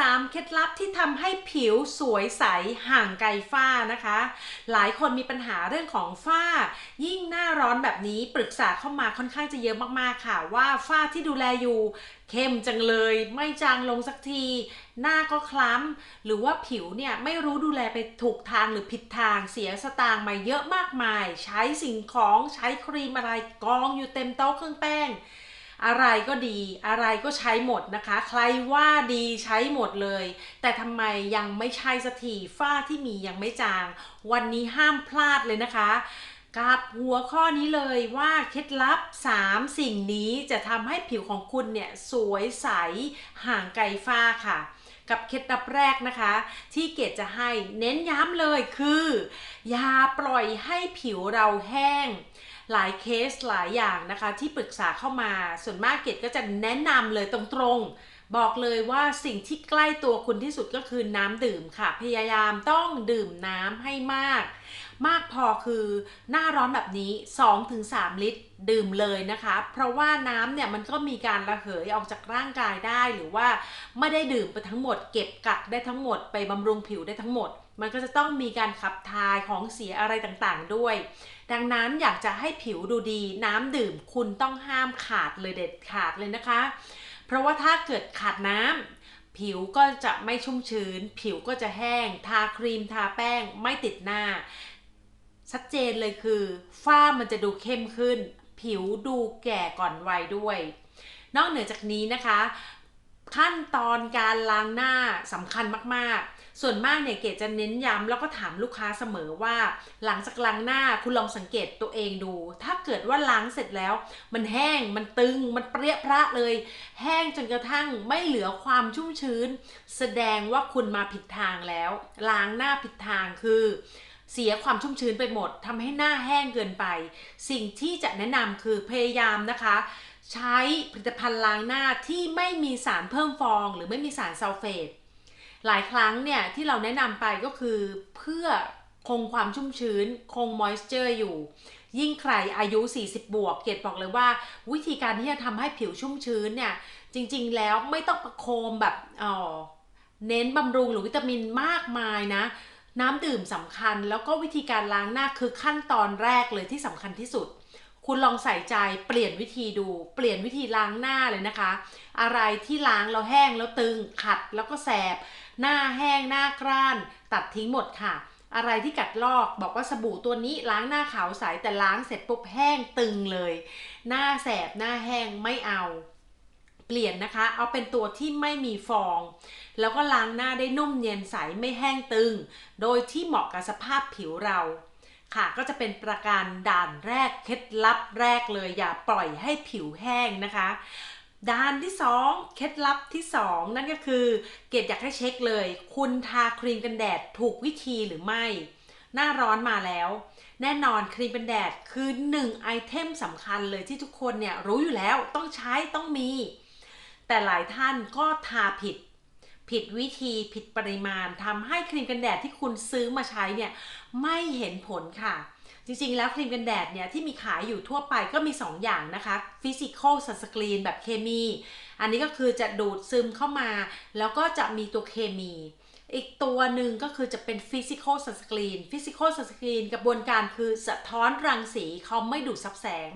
3 เคล็ดลับที่ทำให้ผิวสวยใสห่างไกลฝ้านะคะ หลายคนมีปัญหาเรื่องของฝ้า ยิ่งหน้าร้อนแบบนี้ปรึกษาเข้ามาค่อนข้างจะเยอะมากๆค่ะ ว่าฝ้าที่ดูแลอยู่เข้มจังเลย ไม่จางลงสักที หน้าก็คล้ำ หรือว่าผิวเนี่ยไม่รู้ดูแลไปถูกทางหรือผิดทางเสียสตางค์มาเยอะมากมาย ใช้สิ่งของใช้ครีมอะไรกองอยู่เต็มโต๊ะเครื่องแป้ง อะไรก็ดีอะไรก็ใช้หมดนะคะ ใครว่าดีใช้หมดเลย แต่ทำไมยังไม่ใช่สักทีฝ้าที่มียังไม่จาง วันนี้ห้ามพลาดเลยนะคะกับหัวข้อนี้เลยว่าเคล็ดลับ 3 สิ่งนี้จะทำให้ผิวของคุณเนี่ยสวยใสห่างไกลฝ้าค่ะ กับเคล็ดลับแรกนะคะ ที่เกดจะให้เน้นย้ำเลยคือ อย่าปล่อยให้ผิวเราแห้ง หลายเคสหลายอย่างนะคะที่ปรึกษาเข้ามาส่วนมากเกดก็จะแนะนำเลยตรงๆ บอกเลยว่าสิ่งที่ใกล้ตัวคุณที่สุดก็คือน้ำดื่มค่ะ พยายามต้องดื่มน้ำให้มาก มากพอคือหน้าร้อนแบบนี้ 2-3 ลิตรดื่มเลยนะคะ เพราะว่าน้ำเนี่ยมันก็มีการระเหยออกจากร่างกายได้หรือว่าไม่ได้ดื่มไปทั้งหมด เก็บกักได้ทั้งหมดไปบำรุงผิวได้ทั้งหมด มันก็จะต้องมีการขับถ่ายของเสียอะไรต่างๆด้วย ดังนั้นอยากจะให้ผิวดูดีน้ำดื่มคุณต้องห้ามขาดเลยเด็ดขาดเลยนะคะ เพราะว่าถ้าเกิดขาดน้ำผิวก็จะไม่ชุ่มชื้น ผิวก็จะแห้ง ทาครีมทาแป้ง ไม่ติดหน้า ชัดเจนเลยคือฝ้ามันจะดูเข้มขึ้น ผิวดูแก่ก่อนวัยด้วย นอกเหนือจากนี้นะคะ ขั้นตอนการล้างหน้าสำคัญมากๆ ส่วนมากเนี่ยเกดจะเน้นย้ำแล้วก็ถามลูกค้าเสมอว่า หลังจากล้างหน้าคุณลองสังเกตตัวเองดู ถ้าเกิดว่าล้างเสร็จแล้ว มันแห้งมันตึงมันเปรี้ยพระเลย แห้งจนกระทั่งไม่เหลือความชุ่มชื้น แสดงว่าคุณมาผิดทางแล้ว ล้างหน้าผิดทางคือ เสียความชุ่มชื้นไปหมดทำให้หน้าแห้งเกินไป สิ่งที่จะแนะนำคือพยายามนะคะ ใช้ผลิตภัณฑ์ล้างหน้าที่ไม่มีสารเพิ่มฟอง หรือไม่มีสารซัลเฟตหลายครั้งเนี่ยที่เราแนะนำไปก็คือเพื่อคงความชุ่มชื้น คงมอยส์เจอร์อยู่ ยิ่งใครอายุ 40 บวก เกดบอกเลยว่า วิธีการที่จะทำให้ผิวชุ่มชื้นเนี่ยจริงๆแล้วไม่ต้องประโคมแบบเออเน้นบำรุงหรือวิตามินมากมายนะ น้ำดื่มสำคัญแล้วก็วิธีการล้างหน้าคือขั้นตอนแรกเลยที่สำคัญที่สุด คุณลองใส่ใจเปลี่ยนวิธีดู เปลี่ยนวิธีล้างหน้าเลยนะคะ อะไรที่ล้างแล้วแห้งแล้วตึงขัดแล้วก็แสบ หน้าแห้งหน้ากร้าน ตัดทิ้งหมดค่ะ อะไรที่กัดลอกบอกว่าสบู่ตัวนี้ล้างหน้าขาวใสแต่ล้างเสร็จปุ๊บแห้งตึงเลย หน้าแสบหน้าแห้งไม่เอา เปลี่ยนนะคะ เอาเป็นตัวที่ไม่มีฟอง แล้วก็ล้างหน้าได้นุ่มเนียนใสไม่แห้งตึง โดยที่เหมาะกับสภาพผิวเราค่ะก็จะเป็นประการด่านแรกเคล็ดลับแรกเลยอย่าปล่อยให้ผิวแห้งนะคะ ด้านที่ 2 เคล็ดลับที่ 2 นั่นก็คือ เกดอยากให้เช็คเลย คุณทาครีมกันแดดถูกวิธีหรือไม่ หน้าร้อนมาแล้ว แน่นอนครีมกันแดดคือ 1 ไอเทมสำคัญเลยที่ทุกคนเนี่ยรู้อยู่แล้วต้องใช้ต้องมี แต่หลายท่านก็ทาผิด ผิดวิธีผิดปริมาณทำให้ครีมกันแดดที่คุณซื้อมาใช้เนี่ยไม่เห็นผลค่ะจริงๆ แล้วครีมกันแดดเนี่ยที่มีขายอยู่ทั่วไปก็มี 2 อย่างนะคะฟิสิกอลซันสกรีนแบบเคมี อันนี้ก็คือจะดูดซึมเข้ามา แล้วก็จะมีตัวเคมี อีกตัวหนึ่งก็คือจะเป็นฟิสิกอลสกรีนฟิสิกอลสกรีนกระบวนการคือสะท้อนรังสีเขาไม่ดูดซับแสง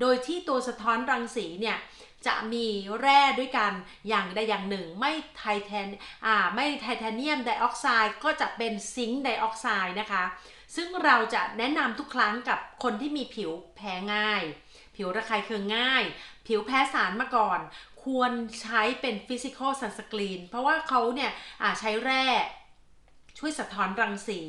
โดยที่ตัวสะท้อนรังสีเนี่ยจะมีแร่ด้วยกันอย่างใดอย่างหนึ่ง ไม่ไทเทนอ่าไม่ไทเทเนียมไดออกไซด์ก็จะเป็นซิงค์ไดออกไซด์นะคะ ซึ่งเราจะแนะนำทุกครั้งกับคนที่มีผิวแพ้ง่าย ผิวระคายเคืองง่าย ผิวแพ้สารมาก่อน ควรใช้เป็นฟิสิกอลซันสกรีนเพราะว่าเขาเนี่ยใช้แร่ช่วยสะท้อนรังสี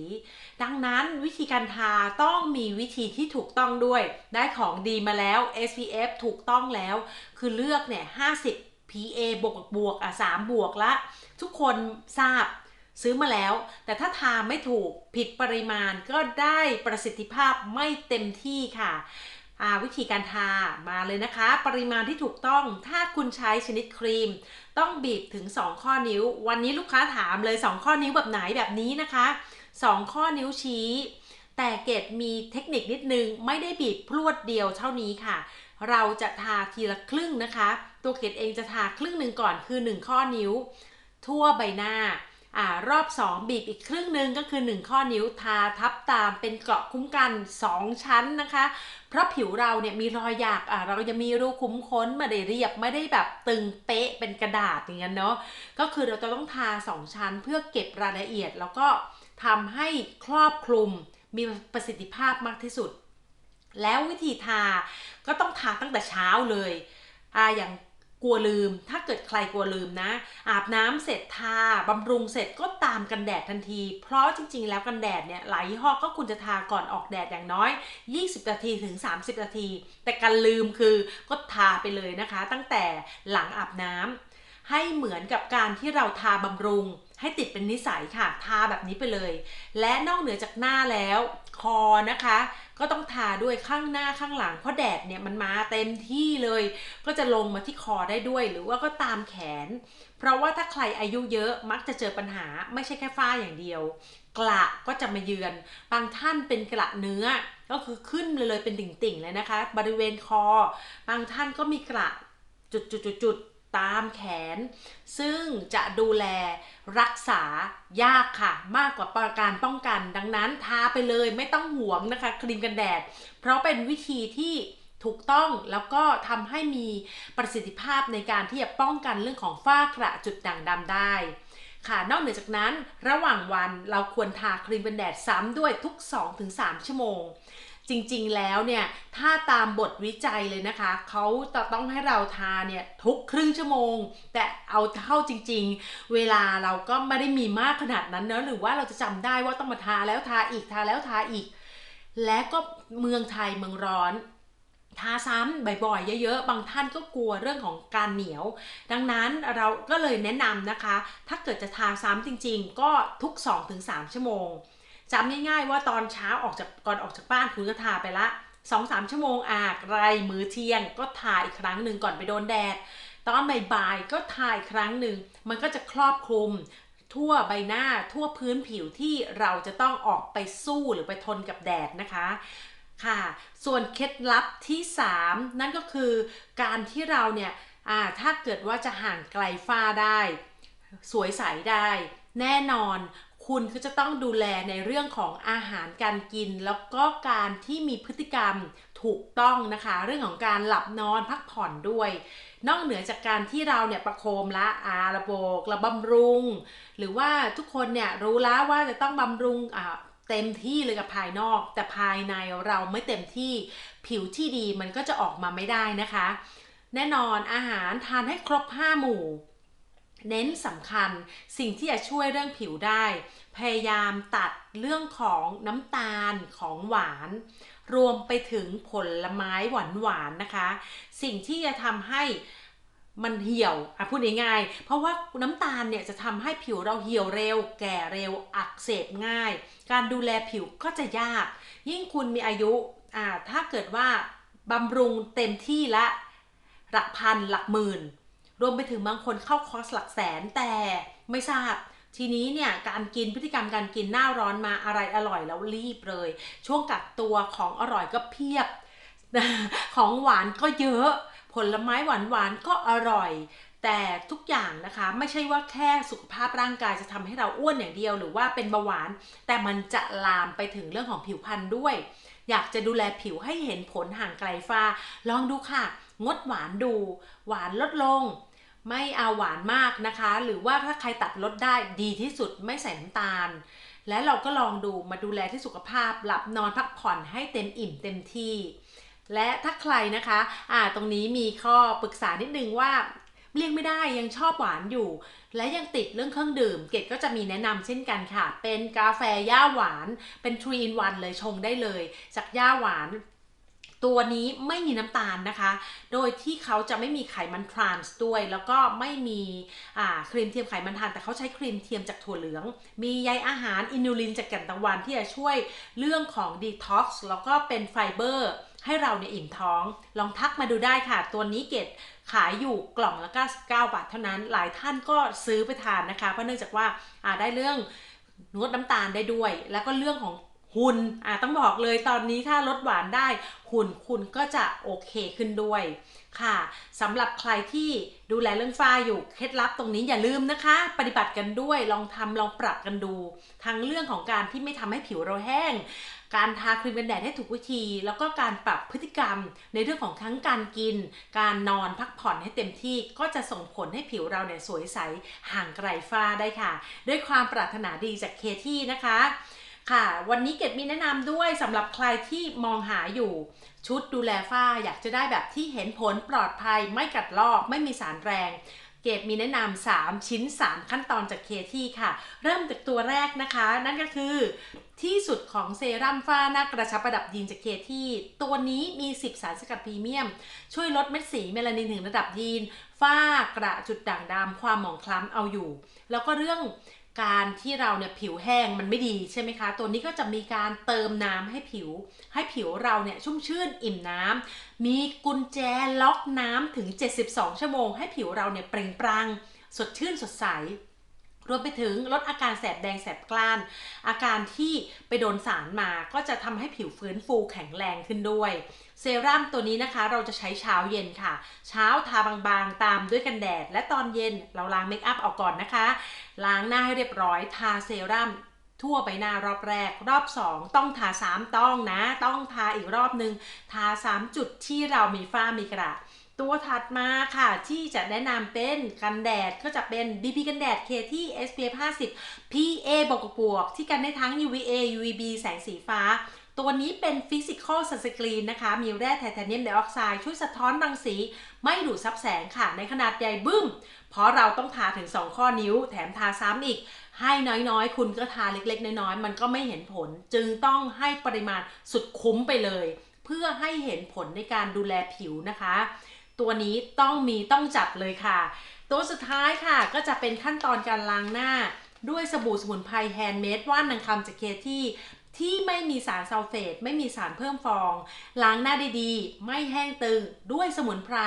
ดังนั้นวิธีการทาต้องมีวิธีที่ถูกต้องด้วย ได้ของดีมาแล้ว SPF ถูกต้องแล้ว คือเลือกเนี่ย 50 PA บวกบวกอะ3บวกละ ทุกคนทราบซื้อมาแล้ว แต่ถ้าทาไม่ถูกผิดปริมาณก็ได้ประสิทธิภาพไม่เต็มที่ค่ะ วิธีการทามาเลยนะคะ ปริมาณที่ถูกต้องถ้าคุณใช้ชนิดครีม ต้องบีบถึง 2 ข้อนิ้ว วันนี้ลูกค้าถามเลย 2 ข้อนิ้วแบบไหนแบบนี้นะคะ 2 ข้อนิ้วชี้ แต่เกดมีเทคนิคนิดนึง ไม่ได้บีบพรวดเดียวเท่านี้ค่ะ เราจะทาทีละครึ่งนะคะ ตัวเกดเองจะทาครึ่งหนึ่งก่อนคือ 1 ข้อนิ้ว ทั่วใบหน้า อ่ารอบ 2 บีบอีกครึ่งหนึ่งก็คือ 1 ข้อนิ้วทาทับตามเป็นเกราะคุ้มกัน 2 ชั้นนะคะ เพราะผิวเราเนี่ยมีรอยหยากอ่าเราจะมีรูคุ้มค้นไม่ได้เรียบไม่ได้แบบตึงเป๊ะเป็นกระดาษอย่างเงี้ยเนาะก็คือเราจะต้องทา 2 ชั้นเพื่อเก็บรายละเอียด แล้วก็ทำให้ครอบคลุมมีประสิทธิภาพมากที่สุด แล้ววิธีทาก็ต้องทาตั้งแต่เช้าเลยอ่าอย่าง กลัวลืม ถ้าเกิดใครกลัวลืมนะ อาบน้ำเสร็จทาบำรุงเสร็จก็ตามกันแดดทันที เพราะจริงๆ แล้วกันแดดเนี่ยหลายยี่ห้อก็คุณจะทาก่อนออกแดดอย่างน้อย 20 นาทีถึง 30 นาที แต่การลืมคือก็ทาไปเลยนะคะ ตั้งแต่หลังอาบน้ำ ให้เหมือนกับการที่เราทาบำรุง ให้ติดเป็นนิสัยค่ะ ทาแบบนี้ไปเลย และนอกเหนือจากหน้าแล้ว คอนะคะ ก็ต้องทาด้วยข้างหน้าข้างหลัง เพราะแดดเนี่ยมันมาเต็มที่เลย ก็จะลงมาที่คอได้ด้วย หรือว่าก็ตามแขน เพราะว่าถ้าใครอายุเยอะมักจะเจอปัญหาไม่ใช่แค่ฝ้าอย่างเดียว กระก็จะมาเยือน บางท่านเป็นกระเนื้อก็คือขึ้นเลยเลยเป็นติ่งๆเลยนะคะ บริเวณคอบางท่านก็มีกระจุดๆๆ ตามแขน ซึ่งจะดูแลรักษายากค่ะ มากกว่าการป้องกัน ดังนั้นทาไปเลยไม่ต้องหวงนะคะ ครีมกันแดด เพราะเป็นวิธีที่ถูกต้องแล้วก็ทำให้มีประสิทธิภาพในการที่จะป้องกันเรื่องของฝ้ากระจุดด่างดำได้ค่ะนอกเหนือจากนั้นระหว่างวันเราควรทาครีมกันแดดซ้ำด้วยทุก 2-3 ชั่วโมง จริงๆแล้วเนี่ยถ้าตามบทวิจัยเลยนะคะเขาจะต้องให้เราทาเนี่ยทุกครึ่งชั่วโมง แต่เอาเท่าจริง ๆ เวลาเราก็ไม่ได้มีมากขนาดนั้นเนอะหรือว่าเราจะจำได้ว่าต้องมาทาแล้วทาอีกทาแล้วทาอีก และก็เมืองไทยเมืองร้อนทาซ้ำบ่อยๆ เยอะๆ บางท่านก็กลัวเรื่องของการเหนียว ดังนั้นเราก็เลยแนะนำนะคะ ถ้าเกิดจะทาซ้ำจริงๆ ก็ทุก 2-3 ชั่วโมง จำง่ายๆว่าตอนเช้าออกจากก่อนออกจากบ้านคุณก็ทาไปละ2-3ชั่วโมงอากไรมือเที่ยง ก็ทาอีกครั้งหนึ่งก่อนไปโดนแดด ตอนบ่ายๆก็ทาอีกครั้งหนึ่งมันก็จะครอบคลุม ทั่วใบหน้าทั่วพื้นผิวที่เราจะต้องออกไปสู้หรือไปทนกับแดดนะคะค่ะ ส่วนเคล็ดลับที่ 3 นั่นก็คือการที่เราเนี่ยอ่าถ้าเกิดว่าจะห่างไกลฝ้าได้ สวยใสได้ แน่นอน คุณก็จะต้องดูแลในเรื่องของอาหารการกิน แล้วก็การที่มีพฤติกรรมถูกต้องนะคะ เรื่องของการหลับนอนพักผ่อนด้วย นอกเหนือจากการที่เราเนี่ยประโคมละอาระโบกระบำรุง หรือว่าทุกคนเนี่ยรู้แล้วว่าจะต้องบำรุงอ่าเต็มที่เลยกับภายนอก แต่ภายในเราไม่เต็มที่ผิวที่ดีมันก็จะออกมาไม่ได้นะคะ แน่นอนอาหารทานให้ครบ 5 หมู่ เน้นสำคัญ สิ่งที่จะช่วยเรื่องผิวได้ พยายามตัดเรื่องของน้ำตาลของหวาน รวมไปถึงผลไม้หวานหวานๆนะคะ สิ่งที่จะทำให้มันเหี่ยวอะพูดง่ายๆ เพราะว่าน้ำตาลเนี่ยจะทำให้ผิวเราเหี่ยวเร็ว แก่เร็ว อักเสบง่าย การดูแลผิวก็จะยาก ยิ่งคุณมีอายุอ่าถ้าเกิดว่าบำรุงเต็มที่ละ หลักพันหลักหมื่น รวมไปถึงบางคนเข้าคอร์สหลักแสนแต่ไม่ทราบทีนี้เนี่ยการกินพฤติกรรมการกินหน้าร้อนมาอะไรอร่อยแล้วรีบเลย ช่วงกักตัวของอร่อยก็เพียบ ของหวานก็เยอะ ผลไม้หวานหวานก็อร่อย แต่ทุกอย่างนะคะไม่ใช่ว่าแค่สุขภาพร่างกายจะทำให้เราอ้วนอย่างเดียว หรือว่าเป็นเบาหวาน แต่มันจะลามไปถึงเรื่องของผิวพรรณด้วย อยากจะดูแลผิวให้เห็นผลห่างไกลฟ้า ลองดูค่ะ งดหวานดู หวานลดลง ไม่เอาหวานมากนะคะ หรือว่าถ้าใครตัดลดได้ดีที่สุดไม่ใส่น้ำตาล และเราก็ลองดูมาดูแลที่สุขภาพ หลับนอนพักผ่อนให้เต็มอิ่มเต็มที่ และถ้าใครนะคะอ่าตรงนี้มีข้อปรึกษานิดนึงว่าเลี่ยงไม่ได้ยังชอบหวานอยู่ และยังติดเรื่องเครื่องดื่ม เกดก็จะมีแนะนำเช่นกันค่ะ เป็นกาแฟย่าหวานเป็น3 in 1เลยชงได้เลย จากย่าหวาน ตัวนี้ไม่มีน้ำตาลนะคะ โดยที่เขาจะไม่มีไขมันทรานส์ด้วย แล้วก็ไม่มีครีมเทียมไขมันทาน แต่เขาใช้ครีมเทียมจากถั่วเหลือง มีใยอาหารอินูลินจากแก่นตะวันที่จะช่วยเรื่องของดีท็อกซ์แล้วก็เป็นไฟเบอร์ให้เราเนี่ยอิ่มท้อง ลองทักมาดูได้ค่ะ ตัวนี้เกดขายอยู่กล่องละ99 บาทเท่านั้น หลายท่านก็ซื้อไปทานนะคะ เพราะเนื่องจากว่าได้เรื่องงดน้ำตาลได้ด้วย แล้วก็เรื่องของ หุ่นอะต้องบอกเลยตอนนี้ถ้าลดหวานได้หุ่นคุณก็จะโอเคขึ้นด้วยค่ะสำหรับใครที่ดูแลเรื่องฝ้าอยู่เคล็ดลับตรงนี้อย่าลืมนะคะ ปฏิบัติกันด้วยลองทำลองปรับกันดู ทั้งเรื่องของการที่ไม่ทำให้ผิวเราแห้ง การทาครีมกันแดดให้ถูกวิธี แล้วก็การปรับพฤติกรรม ในเรื่องของทั้งการกิน การนอนพักผ่อนให้เต็มที่ก็จะส่งผลให้ผิวเราเนี่ยสวยใสห่างไกลฝ้าได้ค่ะ ด้วยความปรารถนาดีจากเคที่นะคะ ค่ะ วันนี้เกดมีแนะนำด้วยสำหรับใครที่มองหาอยู่ ชุดดูแลฝ้าอยากจะได้แบบที่เห็นผลปลอดภัย ไม่กัดลอกไม่มีสารแรงเกดมีแนะนำ3ชิ้น 3 ขั้นตอนจากเคที่ค่ะ เริ่มจากตัวแรกนะคะ นั่นก็คือที่สุดของเซรั่มฝ้าหน้ากระชับประดับยีนจากเคที่ ตัวนี้มี 10 สารสกัดพรีเมียม ช่วยลดเม็ดสีเมลานินถึงระดับยีนฝ้ากระจุดด่างดำความหมองคล้ำเอาอยู่ แล้วก็เรื่อง การที่เราเนี่ยผิวแห้งมันไม่ดีใช่ไหมคะ ตัวนี้ก็จะมีการเติมน้ำให้ผิว ให้ผิวเราเนี่ยชุ่มชื่นอิ่มน้ำมีกุญแจล็อกน้ำถึง 72 ชั่วโมง ให้ผิวเราเนี่ยเปล่งปลั่งสดชื่นสดใส รวมไปถึงลดอาการแสบแดงแสบกล้าน อาการที่ไปโดนสารมาก็จะทำให้ผิวฟื้นฟูแข็งแรงขึ้นด้วย เซรั่มตัวนี้นะคะ เราจะใช้เช้าเย็นค่ะ เช้าทาบางๆ ตามด้วยกันแดด และตอนเย็นเราล้างเมคอัพออกก่อนนะคะ ล้างหน้าให้เรียบร้อยทาเซรั่มทั่วใบหน้ารอบแรก รอบ 2 ต้องทา 3 ต้องนะ ต้องทาอีกรอบนึง ทา 3 จุดที่เรามีฝ้ามีกระ ตัวถัดมาค่ะที่จะแนะนำเป็นกันแดดก็จะเป็น BB กันแดด KT SPF 50 PA บวกบวกที่กันได้ทั้ง UVA UVB แสงสีฟ้า ตัวนี้เป็น Physical Sunscreen นะคะ มีแร่ไทเทเนียมไดออกไซด์ช่วยสะท้อนรังสี ไม่ดูดซับแสงค่ะ ในขนาดใหญ่บึ้ม เพราะเราต้องทาถึง 2 ข้อนิ้ว แถมทาซ้ำอีก ให้น้อยๆ คุณก็ทาเล็กๆ น้อยๆ มันก็ไม่เห็นผล จึงต้องให้ปริมาณสุดคุ้มไปเลย เพื่อให้เห็นผลในการดูแลผิวนะคะ ตัวนี้ต้องมีต้องจัดเลยค่ะ ตัวสุดท้ายค่ะก็จะเป็นขั้นตอนการล้างหน้า ด้วยสบู่สมุนไพรแฮนด์เมดว่านนางคำจากเคที่ที่ไม่มีสารซัลเฟตไม่มีสารเพิ่มฟอง ล้างหน้าดีๆ ไม่แห้งตึง ด้วยสมุนไพร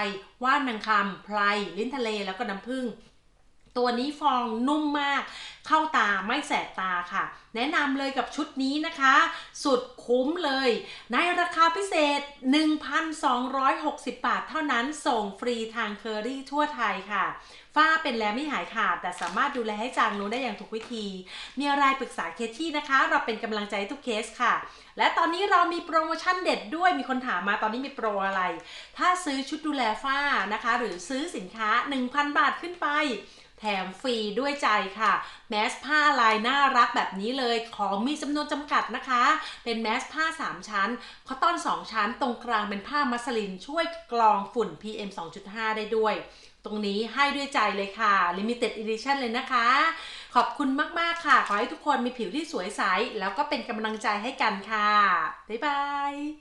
ว่านนางคำไพรลิ้นทะเลแล้วก็น้ำผึ้ง ตัวนี้ฟองนุ่มมาก เข้าตาไม่แสบตาค่ะ แนะนำเลยกับชุดนี้นะคะ สุดคุ้มเลย ในราคาพิเศษ 1,260 บาทเท่านั้นส่งฟรีทางเคอรี่ทั่วไทยค่ะ ฝ้าเป็นแล้วไม่หายขาด แต่สามารถดูแลให้จางลงได้อย่างถูกวิธี มีอะไรปรึกษาเคที่นะคะ เราเป็นกำลังใจใทุกเคสค่ะ และตอนนี้เรามีโปรโมชั่นเด็ดด้วยมีคนถามมาตอนนี้มีโปรอะไร ถ้าซื้อชุดดูแลฝ้านะคะ หรือซื้อสินค้า 1,000 บาทขึ้นไป แถมฟรีด้วยใจค่ะ แมสผ้าลายน่ารักแบบนี้เลย ของมีจำนวนจำกัดนะคะ เป็นแมสผ้า 3 ชั้นคอตตอน 2 ชั้น ตรงกลางเป็นผ้ามัสลินช่วยกรองฝุ่น PM 2.5 ได้ด้วย ตรงนี้ให้ด้วยใจเลยค่ะ Limited Edition เลยนะคะ ขอบคุณมาก ๆ ค่ะ ขอให้ทุกคนมีผิวที่สวยใส แล้วก็เป็นกำลังใจให้กันค่ะ บ๊ายบาย